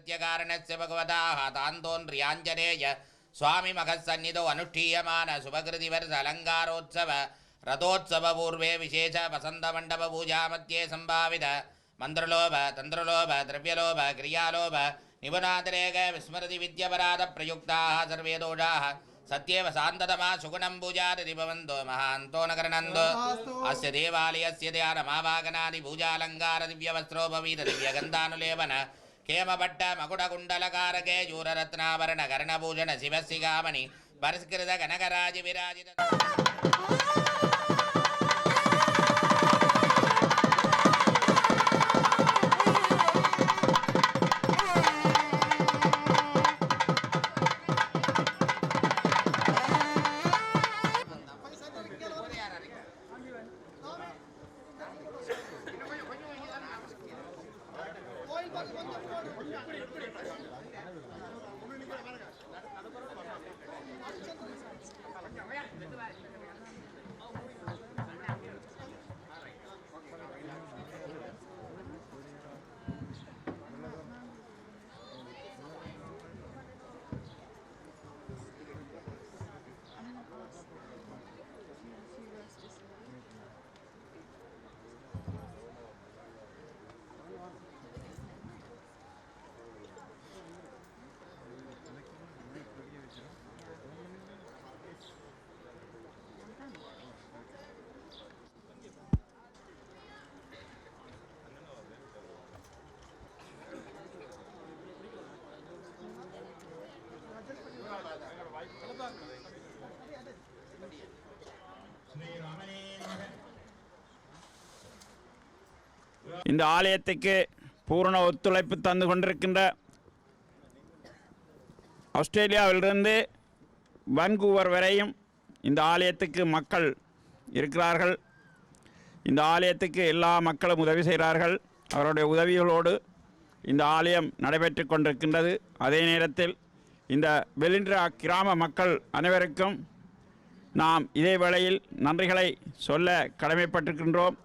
कृत्यकारणस्य भगवताः तान्तोन्त्र्याञ्जनेय स्वामिमखसन्निधौ अनुष्ठीयमान शुभकृतिवर्ष अलङ्कारोत्सव रथोत्सवपूर्वे विशेष वसन्तमण्डपपूजामध्ये सम्भावित मन्त्रलोभ तन्त्रलोभ द्रव्यलोभ क्रियालोभ निपुणातिरेक विस्मृति विद्यपराधप्रयुक्ताः सर्वे दोषाः सत्येव शान्ततमा सुगुणं पूजारिति भवन्तो महान्तो न गृह्णन्तो अस्य देवालयस्य ध्यानमावागनादिपूजालङ्कार दिव्यवस्त्रोपवीत கேமபட்ட மகுடகுண்டலகாரகே ஜூரரத்னாபரண கர்ணபூஷண சிவசிகாமணி பரிஸ்கிருத கனகராஜ விராஜித வந்து இந்த ஆலயத்துக்கு பூரண ஒத்துழைப்பு தந்து கொண்டிருக்கின்ற ஆஸ்திரேலியாவிலிருந்து வன்கூவர் வரையும் இந்த ஆலயத்துக்கு மக்கள் இருக்கிறார்கள். இந்த ஆலயத்துக்கு எல்லா மக்களும் உதவி செய்கிறார்கள். அவருடைய உதவிகளோடு இந்த ஆலயம் நடைபெற்று கொண்டிருக்கின்றது. அதே நேரத்தில் இந்த வெலிண்ட்ரா கிராம மக்கள் அனைவருக்கும் நாம் இதே வேளையில் நன்றிகளை சொல்ல கடமைப்பட்டிருக்கின்றோம்.